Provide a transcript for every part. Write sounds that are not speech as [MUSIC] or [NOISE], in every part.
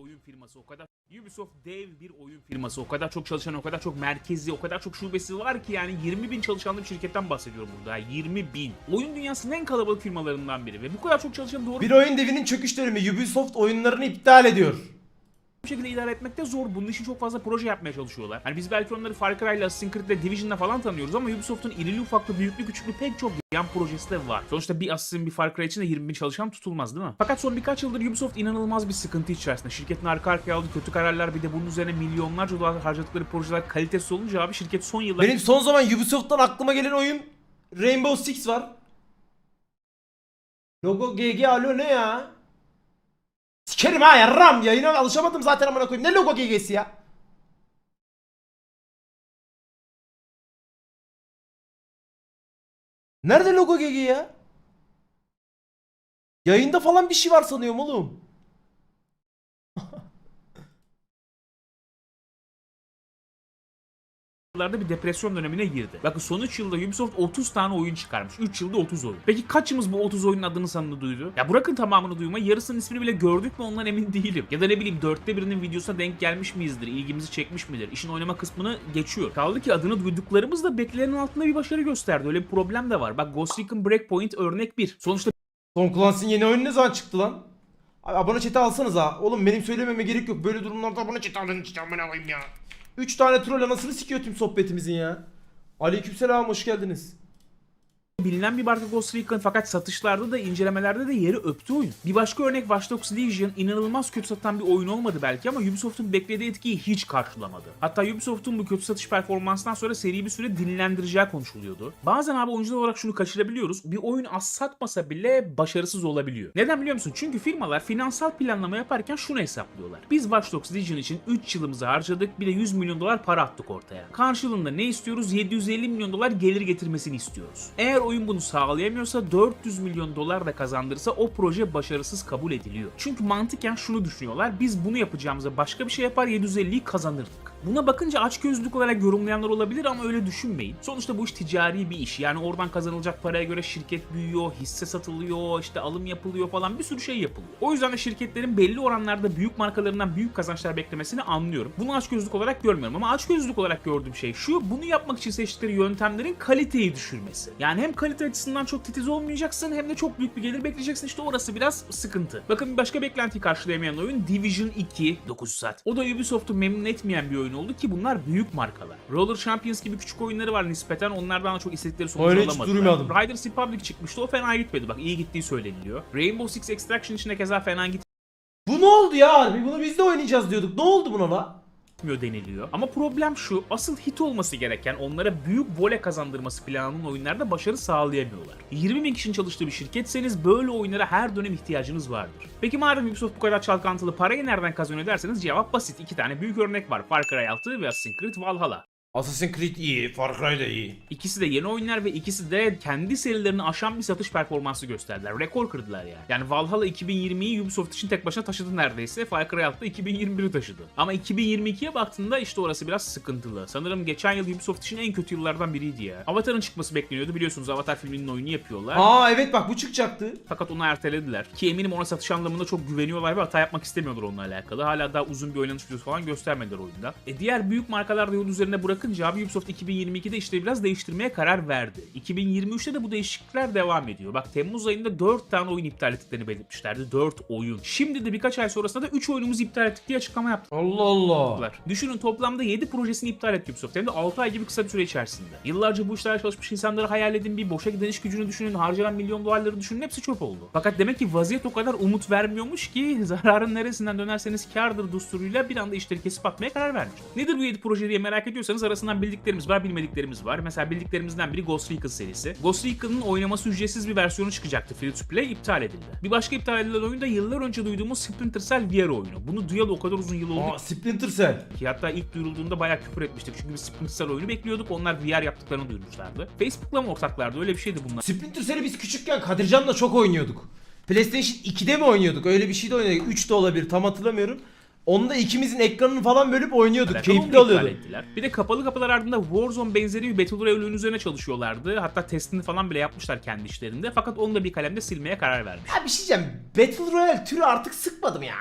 oyun firması o kadar Ubisoft dev bir oyun firması o kadar çok çalışan o kadar çok merkezi o kadar çok şubesi var ki yani 20 bin çalışanlı bir şirketten bahsediyorum burada 20 bin oyun dünyasının en kalabalık firmalarından biri ve bu kadar çok çalışan doğru Bir oyun devinin çöküş dönemi Ubisoft oyunlarını iptal ediyor. Bir şekilde idare etmek de zor. Bunun için çok fazla proje yapmaya çalışıyorlar. Hani biz belki onları Far Cry'la, Assassin's Creed'le, Division'la falan tanıyoruz ama Ubisoft'un irili ufaklı, büyüklü küçüklü pek çok yan projesi de var. Sonuçta bir Assassin, bir Far Cry için de 20 bin çalışan tutulmaz değil mi? Fakat son birkaç yıldır Ubisoft inanılmaz bir sıkıntı içerisinde. Şirketin arka arkaya aldığı kötü kararlar bir de bunun üzerine milyonlarca dolar harcadıkları projeler kalitesiz olunca abi şirket son yıllar Benim son zaman Ubisoft'tan aklıma gelen oyun Rainbow Six var. Logo GG alo ne ya? Sikerim ha yarram yayına alışamadım zaten amına koyayım. Ne logo GG'si ya? Nerede logo GG ya? Yayında falan bir şey var sanıyorum oğlum. Yıllarda bir depresyon dönemine girdi. Bakın son 3 yılda Ubisoft 30 tane oyun çıkarmış. 3 yılda 30 oyun. Peki kaçımız bu 30 oyunun adını sanını duydu? Ya bırakın tamamını duymayı yarısının ismini bile gördük mü ondan emin [LAUGHS] değilim. Ya da ne bileyim dörtte birinin videosuna denk gelmiş miyizdir? ilgimizi çekmiş midir? İşin oynama kısmını geçiyor. Kaldı ki adını duyduklarımız da beklenenin altında bir başarı gösterdi. Öyle bir problem de var. Bak Ghost Recon Breakpoint örnek bir. Sonuçta Tom Clancy'nin yeni oyunu ne zaman çıktı lan? Abi abone chat'e alsanız ha. Oğlum benim söylememe gerek yok. Böyle durumlarda abone chat'e alın işte amına koyayım ya. 3 tane troll anasını sikiyor tüm sohbetimizin ya. Aleykümselam hoş geldiniz. Bilinen bir marka Ghost Recon fakat satışlarda da incelemelerde de yeri öptü oyun. Bir başka örnek Watch Dogs Legion inanılmaz kötü satan bir oyun olmadı belki ama Ubisoft'un beklediği etkiyi hiç karşılamadı. Hatta Ubisoft'un bu kötü satış performansından sonra seri bir süre dinlendireceği konuşuluyordu. Bazen abi oyuncular olarak şunu kaçırabiliyoruz. Bir oyun az satmasa bile başarısız olabiliyor. Neden biliyor musun? Çünkü firmalar finansal planlama yaparken şunu hesaplıyorlar. Biz Watch Dogs Legion için 3 yılımızı harcadık bir de 100 milyon dolar para attık ortaya. Karşılığında ne istiyoruz? 750 milyon dolar gelir getirmesini istiyoruz. Eğer oyun bunu sağlayamıyorsa 400 milyon dolar da kazandırsa o proje başarısız kabul ediliyor. Çünkü mantıken şunu düşünüyorlar. Biz bunu yapacağımıza başka bir şey yapar 750'yi kazanırdık. Buna bakınca açgözlülük olarak yorumlayanlar olabilir ama öyle düşünmeyin. Sonuçta bu iş ticari bir iş. Yani oradan kazanılacak paraya göre şirket büyüyor, hisse satılıyor, işte alım yapılıyor falan bir sürü şey yapılıyor. O yüzden de şirketlerin belli oranlarda büyük markalarından büyük kazançlar beklemesini anlıyorum. Bunu açgözlülük olarak görmüyorum ama açgözlülük olarak gördüğüm şey şu. Bunu yapmak için seçtikleri yöntemlerin kaliteyi düşürmesi. Yani hem kalite açısından çok titiz olmayacaksın hem de çok büyük bir gelir bekleyeceksin. İşte orası biraz sıkıntı. Bakın bir başka beklentiyi karşılayamayan oyun Division 2 9 saat. O da Ubisoft'u memnun etmeyen bir oyun oldu ki bunlar büyük markalar. Roller Champions gibi küçük oyunları var nispeten. Onlardan da çok istedikleri sonucu Öyle alamadılar. duymadım. Riders Republic çıkmıştı. O fena gitmedi. Bak iyi gittiği söyleniliyor. Rainbow Six Extraction içinde keza fena Bu ne oldu ya harbi? Bunu biz de oynayacağız diyorduk. Ne oldu buna la? Gitmiyor deniliyor. Ama problem şu. Asıl hit olması gereken onlara büyük vole kazandırması planının oyunlarda başarı sağlayamıyorlar. 20 bin kişinin çalıştığı bir şirketseniz böyle oyunlara her dönem ihtiyacınız vardır. Peki madem Ubisoft bu kadar çalkantılı parayı nereden kazanıyor derseniz cevap basit. İki tane büyük örnek var. Far Cry 6 ve Assassin's Creed Valhalla. Assassin's Creed iyi, Far Cry da iyi. İkisi de yeni oyunlar ve ikisi de kendi serilerini aşan bir satış performansı gösterdiler. Rekor kırdılar yani. Yani Valhalla 2020'yi Ubisoft için tek başına taşıdı neredeyse. Far Cry 6 da 2021'i taşıdı. Ama 2022'ye baktığında işte orası biraz sıkıntılı. Sanırım geçen yıl Ubisoft için en kötü yıllardan biriydi ya. Avatar'ın çıkması bekleniyordu biliyorsunuz. Avatar filminin oyunu yapıyorlar. Aa evet bak bu çıkacaktı. Fakat onu ertelediler. Ki eminim ona satış anlamında çok güveniyorlar ve hata yapmak istemiyorlar onunla alakalı. Hala daha uzun bir oynanış videosu falan göstermediler oyunda. E diğer büyük markalar da yol üzerine bırakınca abi Ubisoft 2022'de işte biraz değiştirmeye karar verdi. 2023'te de bu değişiklikler devam ediyor. Bak Temmuz ayında 4 tane oyun iptal ettiklerini belirtmişlerdi. 4 oyun. Şimdi de birkaç ay sonrasında da 3 oyunumuzu iptal ettik diye açıklama yaptılar. Allah Allah. Düşünün toplamda 7 projesini iptal etti Ubisoft. Hem de 6 ay gibi kısa bir süre içerisinde. Yıllarca bu işlerde çalışmış insanları hayal edin bir boşa giden iş gücünü düşünün, harcanan milyon dolarları düşünün hepsi çöp oldu. Fakat demek ki vaziyet o kadar umut vermiyormuş ki [LAUGHS] zararın neresinden dönerseniz kârdır dusturuyla bir anda işleri kesip atmaya karar vermiş. Nedir bu 7 proje diye merak ediyorsanız arasından bildiklerimiz var, bilmediklerimiz var. Mesela bildiklerimizden biri Ghost Recon serisi. Ghost Recon'ın oynaması ücretsiz bir versiyonu çıkacaktı free to play iptal edildi. Bir başka iptal edilen oyun da yıllar önce duyduğumuz Splinter Cell VR oyunu. Bunu duyalı o kadar uzun yıl oldu Aa Splinter Cell. ki hatta ilk duyurulduğunda bayağı küfür etmiştik. Çünkü biz Splinter Cell oyunu bekliyorduk. Onlar VR yaptıklarını duyurmuşlardı. Facebook'la mı ortaklardı? Öyle bir şeydi bunlar. Splinter Cell'i biz küçükken Kadircan'la çok oynuyorduk. PlayStation 2'de mi oynuyorduk? Öyle bir şey de oynuyorduk. 3 de olabilir tam hatırlamıyorum. Onda ikimizin ekranını falan bölüp oynuyorduk. Alakalı onu Keyifli da iptal oluyordu. ettiler. Bir de kapalı kapılar ardında Warzone benzeri bir Battle Royale oyunu üzerine çalışıyorlardı. Hatta testini falan bile yapmışlar kendi işlerinde. Fakat onu da bir kalemde silmeye karar vermiş. Ya bir şey diyeceğim. Battle Royale türü artık sıkmadım ya.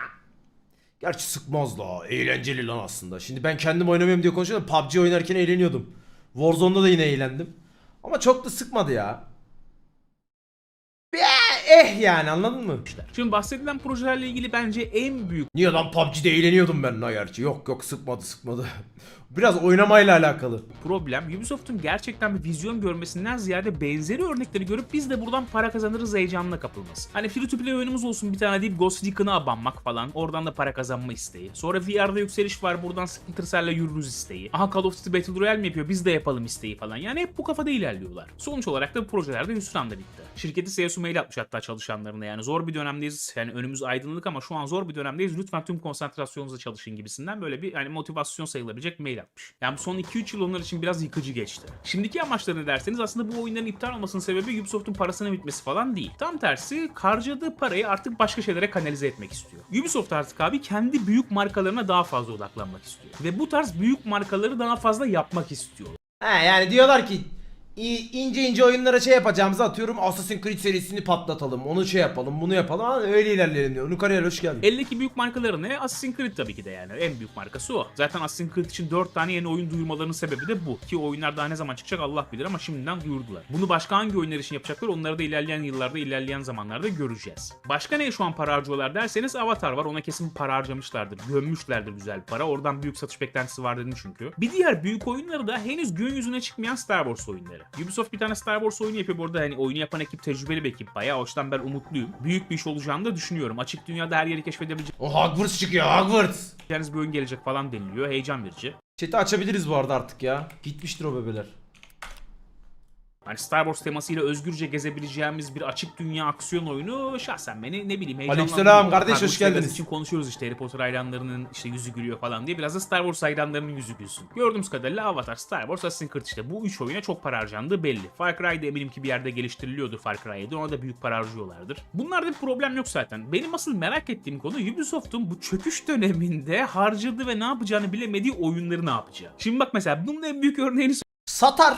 Gerçi sıkmaz la. Eğlenceli lan aslında. Şimdi ben kendim oynamıyorum diye konuşuyorum. PUBG oynarken eğleniyordum. Warzone'da da yine eğlendim. Ama çok da sıkmadı ya. Eh, yani anladın mı? Şimdi bahsedilen projelerle ilgili bence en büyük Niye lan PUBG'de eğleniyordum ben la gerçi. Yok yok sıkmadı sıkmadı. Biraz oynamayla alakalı. problem Ubisoft'un gerçekten bir vizyon görmesinden ziyade benzeri örnekleri görüp biz de buradan para kazanırız heyecanına kapılması. Hani free to play oyunumuz olsun bir tane deyip Ghost Recon'a abanmak falan. Oradan da para kazanma isteği. Sonra VR'da yükseliş var buradan Splinter Cell'le yürürüz isteği. Aha Call of Duty Battle Royale mi yapıyor biz de yapalım isteği falan. Yani hep bu kafada ilerliyorlar. Sonuç olarak da bu projelerde hüsran da bitti. Şirketi CEO'su mail atmış hatta çalışanlarına yani zor bir dönemdeyiz. Yani önümüz aydınlık ama şu an zor bir dönemdeyiz. Lütfen tüm konsantrasyonunuza çalışın gibisinden böyle bir hani motivasyon sayılabilecek mail atmış. Yani bu son 2-3 yıl onlar için biraz yıkıcı geçti. Şimdiki amaçları ne derseniz aslında bu oyunların iptal olmasının sebebi Ubisoft'un parasının bitmesi falan değil. Tam tersi harcadığı parayı artık başka şeylere kanalize etmek istiyor. Ubisoft artık abi kendi büyük markalarına daha fazla odaklanmak istiyor. Ve bu tarz büyük markaları daha fazla yapmak istiyor. He yani diyorlar ki ince ince oyunlara şey yapacağımızı atıyorum Assassin's Creed serisini patlatalım. Onu şey yapalım, bunu yapalım. Ha, öyle ilerleyelim diyor. Nukariyel hoş geldin. Eldeki büyük markaları ne? Assassin's Creed tabii ki de yani. En büyük markası o. Zaten Assassin's Creed için 4 tane yeni oyun duyurmalarının sebebi de bu. Ki oyunlar daha ne zaman çıkacak Allah bilir ama şimdiden duyurdular. Bunu başka hangi oyunlar için yapacaklar onları da ilerleyen yıllarda, ilerleyen zamanlarda göreceğiz. Başka neye şu an para harcıyorlar derseniz Avatar var. Ona kesin para harcamışlardır. Gömmüşlerdir güzel para. Oradan büyük satış beklentisi var dedim çünkü. Bir diğer büyük oyunları da henüz gün yüzüne çıkmayan Star Wars oyunları. Ubisoft bir tane Star Wars oyunu yapıyor. Bu arada hani oyunu yapan ekip tecrübeli bir ekip bayağı. O yüzden ben umutluyum. Büyük bir iş olacağını da düşünüyorum. Açık dünyada her yeri keşfedebileceğiniz O Hogwarts çıkıyor Hogwarts. bir oyun gelecek falan deniliyor. Heyecan verici. Chat'i açabiliriz bu arada artık ya. Bitmiştir o bebeler. Hani Star Wars temasıyla özgürce gezebileceğimiz bir açık dünya aksiyon oyunu şahsen beni ne bileyim heyecanlandırıyor. Aleykümselam kardeş, Hogwarts hoş geldiniz. İçin konuşuyoruz işte Harry Potter hayranlarının işte yüzü gülüyor falan diye. Biraz da Star Wars hayranlarının yüzü gülsün. Gördüğümüz kadarıyla Avatar, Star Wars, Assassin's Creed işte bu üç oyuna çok para harcandığı belli. Far Cry de eminim ki bir yerde geliştiriliyordu Far Cry 7. Ona da büyük para harcıyorlardır. Bunlarda bir problem yok zaten. Benim asıl merak ettiğim konu Ubisoft'un bu çöküş döneminde harcadığı ve ne yapacağını bilemediği oyunları ne yapacağı. Şimdi bak mesela bunun en büyük örneğini Satar.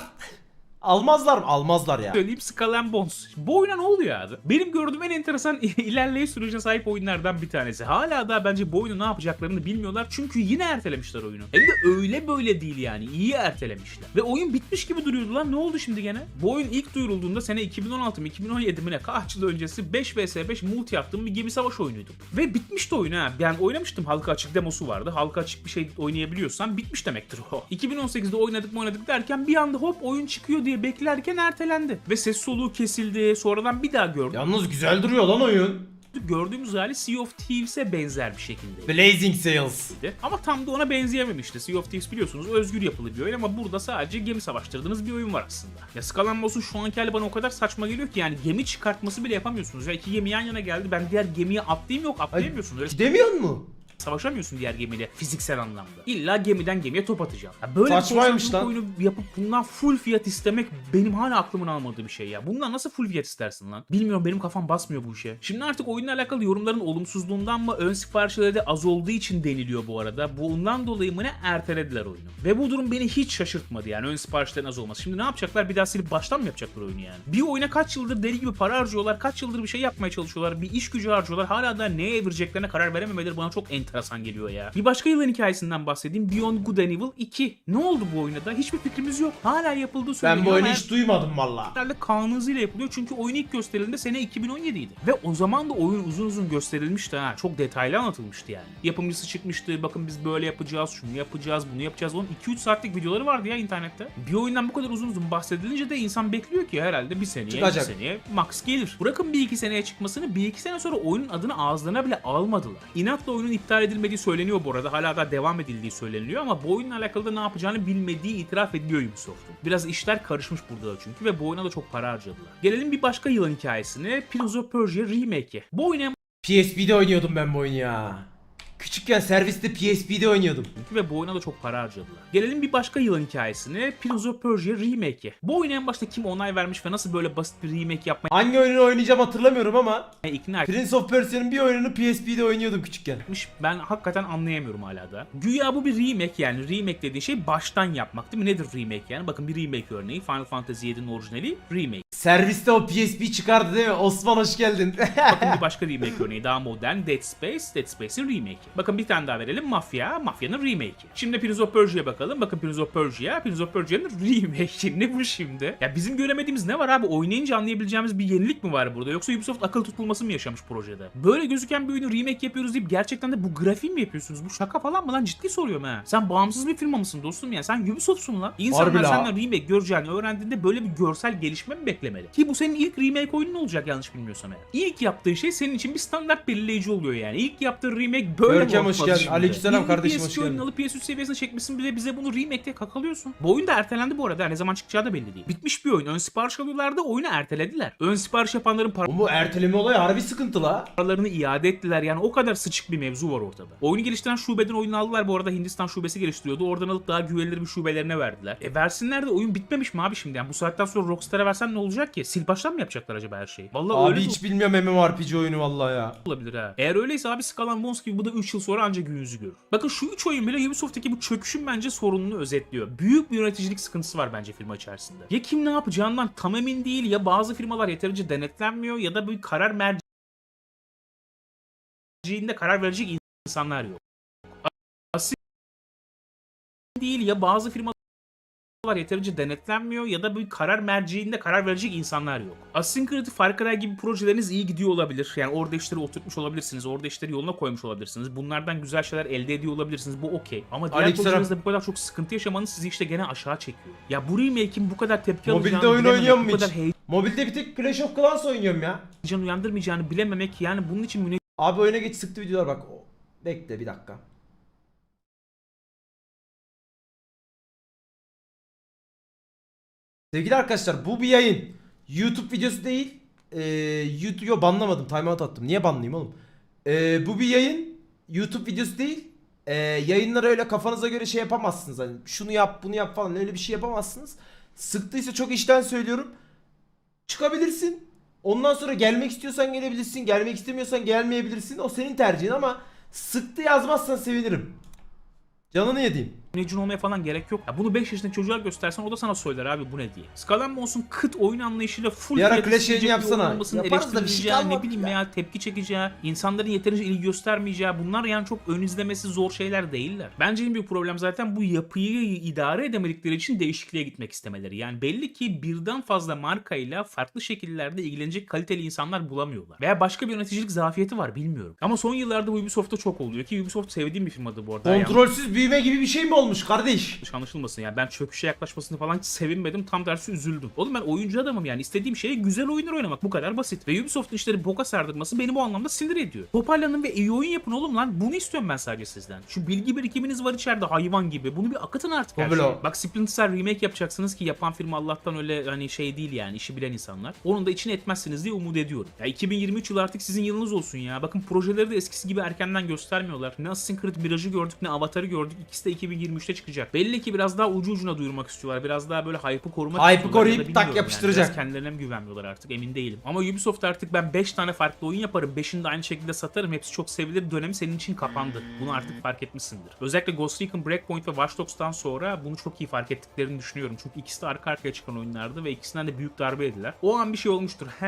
Almazlar mı? Almazlar ya. söyleyeyim Skull and Bones. Bu oyuna ne oluyor abi? Benim gördüğüm en enteresan [LAUGHS] ilerleyiş sürecine sahip oyunlardan bir tanesi. Hala daha bence bu oyunu ne yapacaklarını bilmiyorlar. Çünkü yine ertelemişler oyunu. Hem de öyle böyle değil yani. İyi ertelemişler. Ve oyun bitmiş gibi duruyordu lan. Ne oldu şimdi gene? Bu oyun ilk duyurulduğunda sene 2016 mı 2017 mi ne kaç yıl öncesi 5 vs 5 multi yaptığım bir gemi savaş oyunuydu. Ve bitmişti oyun ha. Ben oynamıştım. Halka açık demosu vardı. Halka açık bir şey oynayabiliyorsan bitmiş demektir o. [LAUGHS] 2018'de oynadık mı oynadık derken bir anda hop oyun çıkıyor diye beklerken ertelendi. Ve ses soluğu kesildi. Sonradan bir daha gördüm. Yalnız güzel duruyor lan oyun. Gördüğümüz hali Sea of Thieves'e benzer bir şekilde. Blazing Sails. Ama tam da ona benzeyememişti. Sea of Thieves biliyorsunuz özgür yapılı bir oyun ama burada sadece gemi savaştırdığınız bir oyun var aslında. Ya Skull şu anki hali bana o kadar saçma geliyor ki yani gemi çıkartması bile yapamıyorsunuz. Ya iki gemi yan yana geldi ben diğer gemiye atlayayım yok atlayamıyorsun. Öyle Gidemiyor mu? Savaşamıyorsun diğer gemiyle fiziksel anlamda. İlla gemiden gemiye top atacağım. Ya böyle Saçmaymış bir lan. oyunu yapıp bundan full fiyat istemek benim hala aklımın almadığı bir şey ya. Bundan nasıl full fiyat istersin lan? Bilmiyorum benim kafam basmıyor bu işe. Şimdi artık oyunla alakalı yorumların olumsuzluğundan mı ön siparişleri de az olduğu için deniliyor bu arada. Bundan dolayı mı ne ertelediler oyunu. Ve bu durum beni hiç şaşırtmadı yani ön siparişlerin az olması. Şimdi ne yapacaklar? Bir daha silip baştan mı yapacaklar oyunu yani? Bir oyuna kaç yıldır deli gibi para harcıyorlar, kaç yıldır bir şey yapmaya çalışıyorlar, bir iş gücü harcıyorlar. Hala da neye evireceklerine karar verememeleri bana çok enteresan geliyor ya. Bir başka yılın hikayesinden bahsedeyim. Beyond Good and Evil 2. Ne oldu bu oyuna da? Hiçbir fikrimiz yok. Hala yapıldığı söyleniyor. Ben bu oyunu hiç duymadım valla. herhalde kanun hızıyla yapılıyor çünkü oyun ilk gösterildiğinde sene 2017 idi. Ve o zaman da oyun uzun uzun gösterilmişti ha. Çok detaylı anlatılmıştı yani. Yapımcısı çıkmıştı. Bakın biz böyle yapacağız, şunu yapacağız, bunu yapacağız. Onun 2-3 saatlik videoları vardı ya internette. Bir oyundan bu kadar uzun uzun bahsedilince de insan bekliyor ki herhalde bir seneye, Çıkacak. iki seneye max gelir. Bırakın bir iki seneye çıkmasını bir iki sene sonra oyunun adını ağızlarına bile almadılar. İnatla oyunun iptal edilmediği söyleniyor bu arada. Hala daha devam edildiği söyleniyor ama bu oyunla alakalı da ne yapacağını bilmediği itiraf ediliyor Ubisoft'un. Biraz işler karışmış burada da çünkü ve bu oyuna da çok para harcadılar. Gelelim bir başka yılın hikayesine. Prince of Persia Remake'e. Bu oyun en PSP'de oynuyordum ben bu oyunu ya. Küçükken serviste PSP'de oynuyordum. çünkü ve bu oyuna da çok para harcadılar. Gelelim bir başka yılın hikayesine. Prince of Persia Remake'e. Bu oyuna en başta kim onay vermiş ve nasıl böyle basit bir remake yapmaya Hangi oyununu oynayacağım hatırlamıyorum ama ikna Prince of Persia'nın bir oyununu PSP'de oynuyordum küçükken. etmiş ben hakikaten anlayamıyorum hala da. Güya bu bir remake yani remake dediği şey baştan yapmak değil mi? Nedir remake yani? Bakın bir remake örneği Final Fantasy 7'nin orijinali remake. Serviste o PSP çıkardı değil mi? Osman hoş geldin. Bakın bir [LAUGHS] başka remake örneği daha modern Dead Space, Dead Space'in remake'i. Bakın bir tane daha verelim. Mafya. Mafya'nın remake'i. Şimdi Prince of Persia'ya bakalım. Bakın Prince of Persia. Prince of Persia'nın [LAUGHS] remake'i. Ne bu şimdi? Ya bizim göremediğimiz ne var abi? Oynayınca anlayabileceğimiz bir yenilik mi var burada? Yoksa Ubisoft akıl tutulması mı yaşamış projede? Böyle gözüken bir oyunu remake yapıyoruz deyip gerçekten de bu grafiği mi yapıyorsunuz? Bu şaka falan mı lan? Ciddi soruyorum ha. Sen bağımsız bir firma mısın dostum ya? Sen Ubisoft'sun lan. İnsanlar Harbi senden remake göreceğini öğrendiğinde böyle bir görsel gelişme mi beklemeli? Ki bu senin ilk remake oyunun olacak yanlış bilmiyorsam eğer. İlk yaptığı şey senin için bir standart belirleyici oluyor yani. İlk yaptığı remake böyle Görkem hoş geldin. Aleykümselam kardeşim, PS2 hoş geldin. alıp PS3 seviyesine çekmişsin bile bize bunu remake'te kakalıyorsun. Bu oyun da ertelendi bu arada. Ne zaman çıkacağı da belli değil. Bitmiş bir oyun. Ön sipariş alıyorlardı. Oyunu ertelediler. Ön sipariş yapanların Oğlum bu erteleme olayı harbi sıkıntı la. paralarını iade ettiler. Yani o kadar sıçık bir mevzu var ortada. Oyunu geliştiren şubeden oyunu aldılar. Bu arada Hindistan şubesi geliştiriyordu. Oradan alıp daha güvenilir bir şubelerine verdiler. E versinler de oyun bitmemiş mi abi şimdi? Yani bu saatten sonra Rockstar'a versen ne olacak ki? Sil baştan mı yapacaklar acaba her şeyi? Vallahi Abi öyle de hiç bilmiyorum MMORPG oyunu vallahi ya. olabilir ha. Eğer öyleyse abi Skull Bones gibi bu da 3 yıl sonra ancak gün yüzü görür. Bakın şu 3 oyun bile Ubisoft'taki bu çöküşün bence sorununu özetliyor. Büyük bir yöneticilik sıkıntısı var bence firma içerisinde. Ya kim ne yapacağından tam emin değil ya bazı firmalar yeterince denetlenmiyor ya da bir karar merciinde karar verecek insanlar yok. Aslında değil ya bazı firmalar yeterince denetlenmiyor ya da bir karar merciinde karar verecek insanlar yok. Assassin's Creed, Far Cry gibi projeleriniz iyi gidiyor olabilir. Yani orada işleri oturtmuş olabilirsiniz. Orada işleri yoluna koymuş olabilirsiniz. Bunlardan güzel şeyler elde ediyor olabilirsiniz. Bu okey. Ama diğer Aleykümselam. projelerinizde bu kadar çok sıkıntı yaşamanız sizi işte gene aşağı çekiyor. Ya bu remake'in bu kadar tepki Mobilde alacağını oyun oynuyor mu bu kadar hiç? Mobilde bir tek Clash of Clans oynuyorum ya. heyecan uyandırmayacağını bilememek yani bunun için Abi oyuna geç sıktı videolar bak. Bekle bir dakika. Sevgili arkadaşlar bu bir yayın. YouTube videosu değil. Ee, YouTube yo banlamadım. Timeout attım. Niye banlayayım oğlum? Ee, bu bir yayın. YouTube videosu değil. Ee, yayınları öyle kafanıza göre şey yapamazsınız. Hani şunu yap, bunu yap falan öyle bir şey yapamazsınız. Sıktıysa çok işten söylüyorum. Çıkabilirsin. Ondan sonra gelmek istiyorsan gelebilirsin. Gelmek istemiyorsan gelmeyebilirsin. O senin tercihin ama sıktı yazmazsan sevinirim. Canını yediğim. Müneccin olmaya falan gerek yok. Ya bunu 5 yaşındaki çocuğa göstersen o da sana söyler abi bu ne diye. Bones'un kıt oyun anlayışıyla full Bir ara Clash yapsana. Yaparız da bir şey ne bileyim ya. ya. tepki çekeceği, insanların yeterince ilgi göstermeyeceği bunlar yani çok ön izlemesi zor şeyler değiller. Bence en büyük problem zaten bu yapıyı idare edemedikleri için değişikliğe gitmek istemeleri. Yani belli ki birden fazla markayla farklı şekillerde ilgilenecek kaliteli insanlar bulamıyorlar. Veya başka bir yöneticilik zafiyeti var bilmiyorum. Ama son yıllarda bu Ubisoft'ta çok oluyor ki Ubisoft sevdiğim bir firmadır bu arada. Yani Kontrolsüz büyüme gibi bir şey mi olmuş kardeş? yanlış anlaşılmasın yani ben çöküşe yaklaşmasını falan hiç sevinmedim tam tersi üzüldüm. Oğlum ben oyuncu adamım yani istediğim şey güzel oyunlar oynamak bu kadar basit. Ve Ubisoft'un işleri boka sardırması beni bu anlamda sinir ediyor. Toparlanın ve iyi oyun yapın oğlum lan bunu istiyorum ben sadece sizden. Şu bilgi birikiminiz var içeride hayvan gibi bunu bir akıtın artık her şeyi. Bak Splinter Cell remake yapacaksınız ki yapan firma Allah'tan öyle hani şey değil yani işi bilen insanlar. Onun da içine etmezsiniz diye umut ediyorum. Ya 2023 yılı artık sizin yılınız olsun ya. Bakın projeleri de eskisi gibi erkenden göstermiyorlar. Ne Assassin's Creed Mirage'ı gördük ne Avatar'ı gördük. İkisi de 2023'te çıkacak. Belli ki biraz daha ucu ucuna duyurmak istiyorlar. Biraz daha böyle hype'ı korumak Hype'ı koruyup Ya tak yapıştıracak. Biraz kendilerine mi güvenmiyorlar artık emin değilim. Ama Ubisoft artık ben 5 tane farklı oyun yaparım. 5'ini de aynı şekilde satarım. Hepsi çok sevilir. Dönemi senin için kapandı. Bunu artık fark etmişsindir. Özellikle Ghost Recon Breakpoint ve Watch Dogs'tan sonra bunu çok iyi fark ettiklerini düşünüyorum. Çünkü ikisi de arka arkaya çıkan oyunlardı ve ikisinden de büyük darbe yediler. O an bir şey olmuştur. He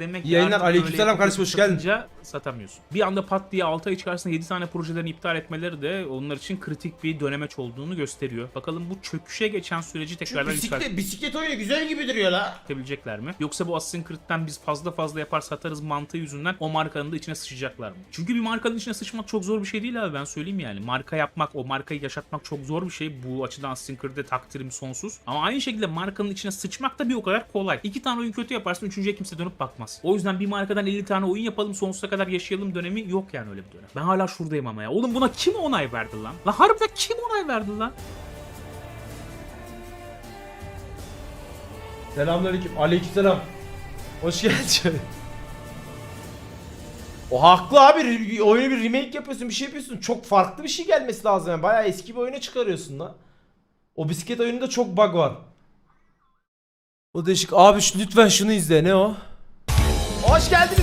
demek ki yayınlar. Aleykümselam kardeşim, hoş geldin. satamıyorsun. Bir anda pat diye 6 ay içerisinde 7 tane projelerini iptal etmeleri de onlar için kritik bir dönemeç olduğunu gösteriyor. Bakalım bu çöküşe geçen süreci tekrardan Bisiklet, bisiklet oyunu güzel gibi duruyor la. yükseltebilecekler mi? Yoksa bu Assassin's Creed'den biz fazla fazla yapar satarız mantığı yüzünden o markanın da içine sıçacaklar mı? Çünkü bir markanın içine sıçmak çok zor bir şey değil abi ben söyleyeyim yani. Marka yapmak, o markayı yaşatmak çok zor bir şey. Bu açıdan Assassin's Creed'de takdirim sonsuz. Ama aynı şekilde markanın içine sıçmak da bir o kadar kolay. İki tane oyun kötü yaparsın, üçüncüye kimse dönüp bakmaz. O yüzden bir markadan 50 tane oyun yapalım sonsuza kadar yaşayalım dönemi yok yani öyle bir dönem. Ben hala şuradayım ama ya. Oğlum buna kim onay verdi lan? Lan harbiden kim onay verdi lan? Selamünaleyküm. Aleykümselam. Hoş geldin. O haklı abi. Oyunu bir remake yapıyorsun, bir şey yapıyorsun. Çok farklı bir şey gelmesi lazım. Yani. Bayağı eski bir oyuna çıkarıyorsun da. O bisiklet oyununda çok bug var. O değişik. Abi şu, lütfen şunu izle. Ne o? Hoş geldiniz.